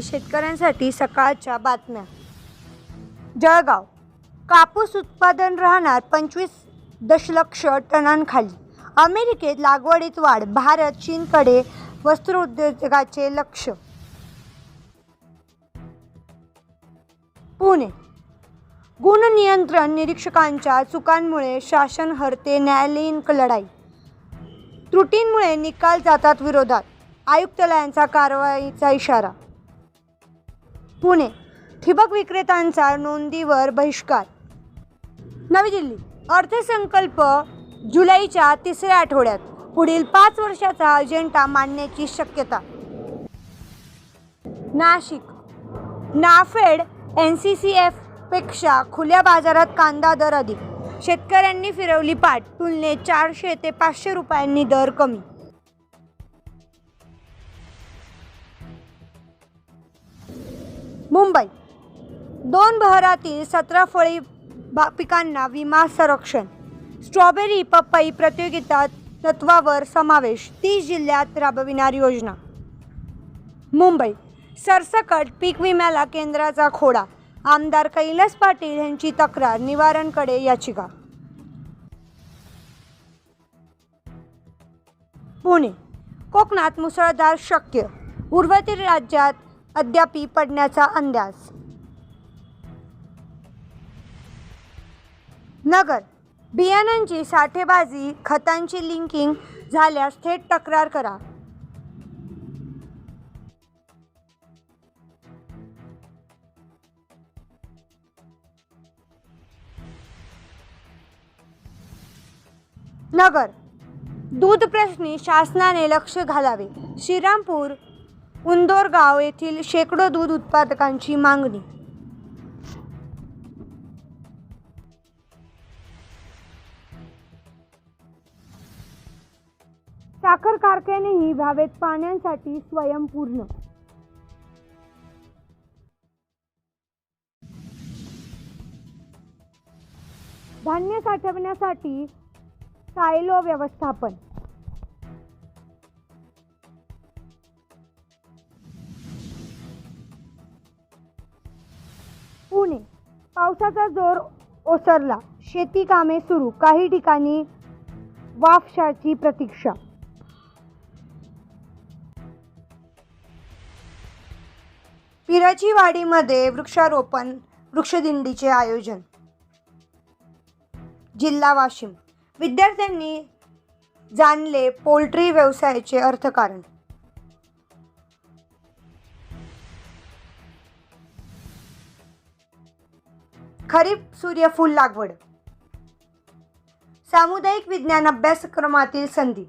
शेतकऱ्यांसाठी सकाळच्या बातम्या. जळगाव. कापूस उत्पादन राहणार पंचवीस दशलक्ष टनांखाली. अमेरिकेत लागवडीत वाढ भारत चीनकडे वस्त्रोद्योगाचे लक्ष. पुणे. गुणनियंत्रण निरीक्षकांच्या चुकांमुळे शासन हरते न्यायालयीन लढाई. त्रुटींमुळे निकाल जातात विरोधात. आयुक्तालयांचा कारवाईचा इशारा. पुणे. ठिबक विक्रेत्यांचा नोंदीवर बहिष्कार. नवी दिल्ली. अर्थसंकल्प जुलैच्या तिसऱ्या आठवड्यात. पुढील पाच वर्षाचा अजेंडा मांडण्याची शक्यता. Nashik. NAFED N C C एफपेक्षा खुल्या बाजारात कांदा दर अधिक. शेतकऱ्यांनी फिरवली पाठ तुलनेत चारशे ते पाचशे रुपयांनी दर कमी. मुंबई. दोन बहरातील सतरा फळी बा पिकांना विमा संरक्षण. स्ट्रॉबेरी पपई प्रतियोगिता तत्वावर समावेश तीस जिल्ह्यात राबविणार योजना. मुंबई. सरसकट पीक विम्याला केंद्राचा खोडा. आमदार कैलास पाटील यांची तक्रार निवारणकडे याचिका. पुणे. कोकणात मुसळधार शक्य. उर्वरित राज्यात अद्यापी पडण्याचा अंदाज. नगर बियाणांची साठेबाजी खतांची लिंकिंग झाल्यास थेट तक्रार करा. नगर दूध प्रश्नी शासनाने लक्ष घालावे. श्रीरामपूर उंदोरगाव येथील शेकडो दूध उत्पादकांची मागणी. साखर कारखानेही व्हावेत पाण्यासाठी स्वयंपूर्ण धान्य साठवण्यासाठी सायलो व्यवस्थापन. पावसाचा जोर ओसरला. शेती कामे सुरू. काही ठिकाणी वाफशाची प्रतीक्षा. पिराची वाडीमध्ये वृक्षारोपण वृक्षदिंडीचे आयोजन. जिल्हा वाशिम. विद्यार्थ्यांनी जाणले पोल्ट्री व्यवसायाचे अर्थकारण. खरीप सूर्यफूल लागवड. सामुदायिक विज्ञान अभ्यासक्रमातील संधी.